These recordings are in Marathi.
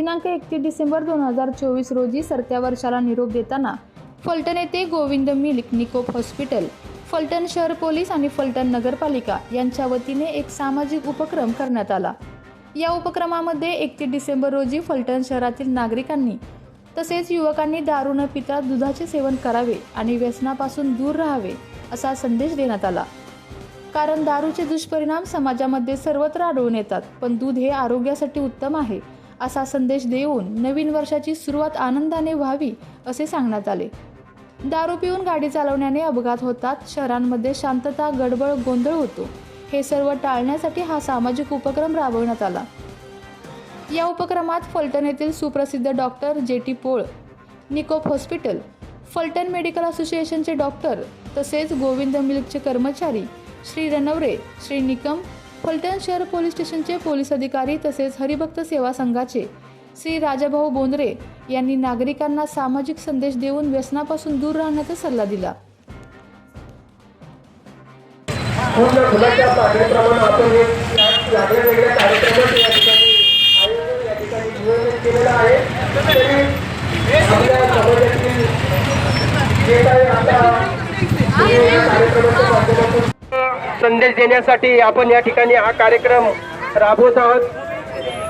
दिनांक एकतीस डिसेंबर दोन हजार चोवीस रोजी सरत्या वर्षाला निरोप देताना फलटण येथे गोविंद मिल्क निकोप हॉस्पिटल फलटण शहर पोलीस आणि फलटण नगरपालिका यांच्या वतीने एक सामाजिक उपक्रम करण्यात आला. या उपक्रमामध्ये एकतीस डिसेंबर रोजी फलटण शहरातील नागरिकांनी तसेच युवकांनी दारू न पिता दुधाचे सेवन करावे आणि व्यसनापासून दूर राहावे असा संदेश देण्यात आला. कारण दारूचे दुष्परिणाम समाजामध्ये सर्वत्र आढळून येतात पण दूध हे आरोग्यासाठी उत्तम आहे असा संदेश देऊन नवीन वर्षाची सुरुवात आनंदाने व्हावी असे सांगण्यात आले. दारू पिऊन गाडी चालवण्याने अपघात होतात शहरांमध्ये शांतता गडबड गोंधळ होतो. हे सर्व टाळण्यासाठी हा सामाजिक उपक्रम राबवण्यात आला. या उपक्रमात फलटण येथील सुप्रसिद्ध doctor J T Pol Nikop hospital Phaltan medical असोसिएशनचे डॉक्टर तसेच गोविंद मिल्कचे कर्मचारी श्री रणवरे श्री निकम फलटण शहर पोलीस स्टेशनचे पोलीस अधिकारी तसेच हरिभक्त सेवा संघाचे श्री राजाभाऊ बोंद्रे यांनी नागरिकांना सामाजिक संदेश देऊन व्यसनापासून दूर राहण्याचा सल्ला दिला. संदेश देण्यासाठी आपण या ठिकाणी हा कार्यक्रम राबवत आहोत.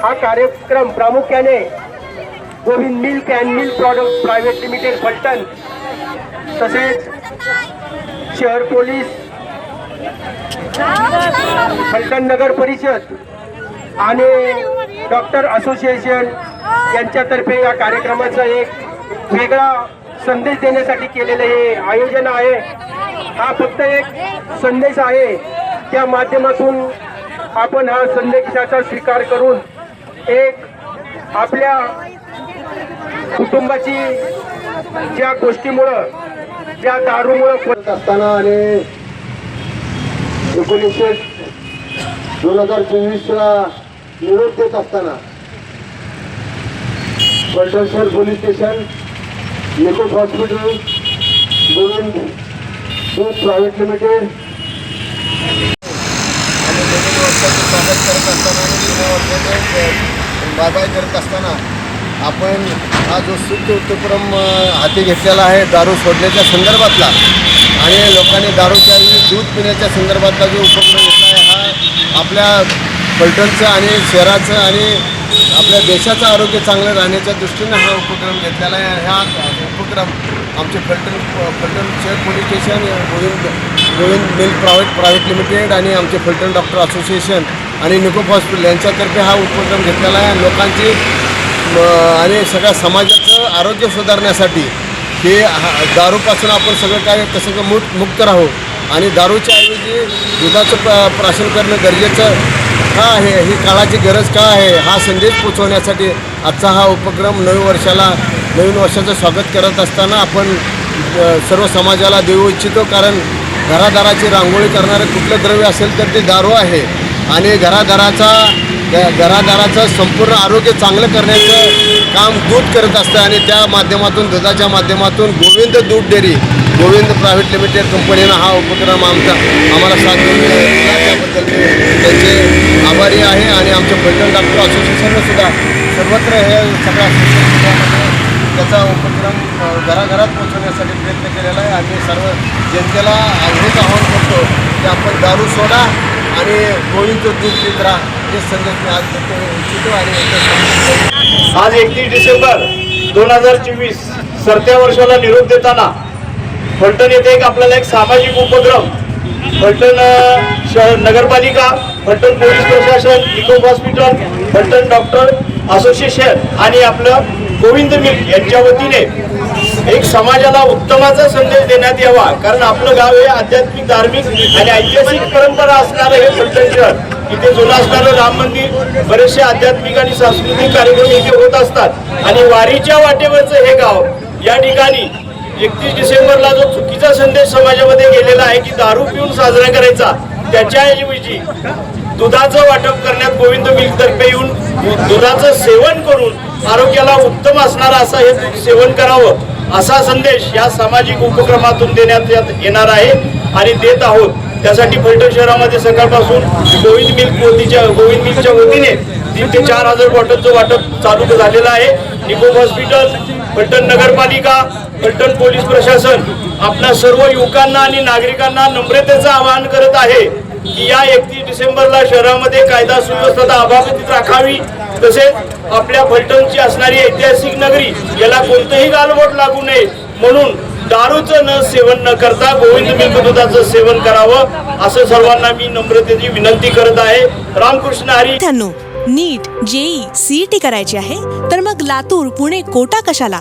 हा कार्यक्रम प्रामुख्याने Govind milk and milk product private limited Phaltan तसेच शहर पोलीस फलटण नगर परिषद आणि डॉक्टर असोसिएशन यांच्यातर्फे या कार्यक्रमाचा एक वेगळा संदेश देण्यासाठी केलेलं हे आयोजन आहे. हा फक्त एक संदेश आहे. त्या माध्यमातून आपण हा संदेशाचा स्वीकार करून एक आपल्या कुटुंबाची ज्या गोष्टीमुळं ज्या दारूमुळं करत असताना आणि एकोणीसशे दोन हजार चोवीसला निरोप देत असताना Phaltan police station Nikop hospital दोन दूध प्रायव्हेट लिमिटेड आणि नवीन वर्षाचं स्वागत करत असताना आणि जुन्या म्हणजे बाय बाय करत असताना आपण हा जो शुद्ध उपक्रम हाती घेतलेला आहे दारू सोडण्याच्या संदर्भातला आणि लोकांनी दारूच्या दूध पिण्याच्या संदर्भातला जो उपक्रम घेतला आहे हा आपल्या पलटणचं आणि शहराचं आणि आपल्या देशाचं आरोग्य चांगलं राहण्याच्या दृष्टीनं हा उपक्रम घेतलेला आहे. हा उपक्रम आमचे फलटण फलटण शहर police station Govind Govind milk private private limited आणि आमचे फलटण डॉक्टर असोसिएशन आणि निकोप हॉस्पिटल यांच्यातर्फे हा उपक्रम घेतलेला आहे. लोकांची आणि सगळ्या समाजाचं आरोग्य सुधारण्यासाठी हे हा- दारूपासून आपण सगळं काय कसं मुक्त मुक्त राहू. आणि दारूच्या ऐवजी दुधाचं प्राशन करणं गरजेचं का आहे? ही काळाची गरज का आहे? हा संदेश पोचवण्यासाठी आजचा हा उपक्रम नवीन वर्षाला नवीन वर्षाचं स्वागत करत असताना आपण सर्व समाजाला देऊ इच्छितो. कारण घरादाराची रांगोळी करणारं कुठलं द्रव्य असेल तर ते दारू आहे. आणि घरादाराचा घरादाराचं संपूर्ण आरोग्य चांगलं करण्याचं काम दूध करत असतं आणि त्या माध्यमातून दुधाच्या माध्यमातून गोविंद दूध डेअरी गोविंद प्रायव्हेट लिमिटेड कंपनीनं हा उपक्रम आमचा आम्हाला साथ देऊन दिला. त्याबद्दल मी त्यांचे आभारी आहे आणि आमच्या फलटण डॉक्टर असोसिएशननं सुद्धा सर्वत्र हे सगळ्या सोशल त्याचा उपक्रम घराघरात पोहोचवण्यासाठी प्रयत्न केलेला आहे. आणि सर्व जनतेला हेच आवाहन करतो की आपण दारू सोडा आणि गोविंद दूध पित राहा हे संदेश मी आज देतो. इच्छितो आणि आज एकतीस डिसेंबर दोन हजार चोवीस सरत्या वर्षाला निरोप देताना फलटण येथे एक आपल्याला एक सामाजिक उपक्रम फलटण शहर नगरपालिका फलटण पोलीस प्रशासन Nikop hospital Phaltan doctor association आणि आपलं गोविंद मिल्क यांच्या वतीने एक समाजाला उत्तमाचा संदेश देण्यात यावा. कारण आपलं गाव हे आध्यात्मिक धार्मिक आणि ऐतिहासिक परंपरा असणारं हे फलटण शहर. इथे जुनं असणारं राम मंदिर बरेचसे आध्यात्मिक आणि सांस्कृतिक कार्यक्रम इथे होत असतात. आणि वारीच्या वाटेवरचं हे गाव या ठिकाणी एकतीस डिसेंबरला जो चुकीचा संदेश समाजामध्ये गेलेला आहे की दारू पिऊन साजरा करायचा त्याच्याऐवजी दुधाचं वाटप करण्यात गोविंद मिलतर्फे येऊन दुधाचं सेवन करून आरोग्याला उत्तम असणारा असं हे सेवन करावं. असा संदेश या सामाजिक उपक्रमातून देण्यात येणार आहे आणि देत आहोत. त्यासाठी फलटण शहरामध्ये सकाळपासून गोविंद मिल्क वतीच्या गोविंद मिल्कच्या वतीने तीन ते चार हजार बॉटलचं वाटप चालू झालेलं आहे. निकोप हॉस्पिटल फलटण नगरपालिका फलटण पोलीस प्रशासन आपल्या सर्व युवकांना आणि नागरिकांना नम्रतेचं आवाहन करत आहे. या एकतीस डिसेंबरला शहरामध्ये कायदा सुव्यवस्था अबाधित राखावी. तसेच आपल्या फलटणची असणारी ऐतिहासिक नगरी याला कोणतंही गालबोट लागू नये. म्हणून दारूचं न सेवन न करता गोविंद मिल्क दुधाचं सेवन करावं असं सर्वांना मी नम्रतेची विनंती करत आहे. Ramkrishna Hari. NEET JEE CET करायची आहे तर मग लातूर पुणे कोटा कशाला?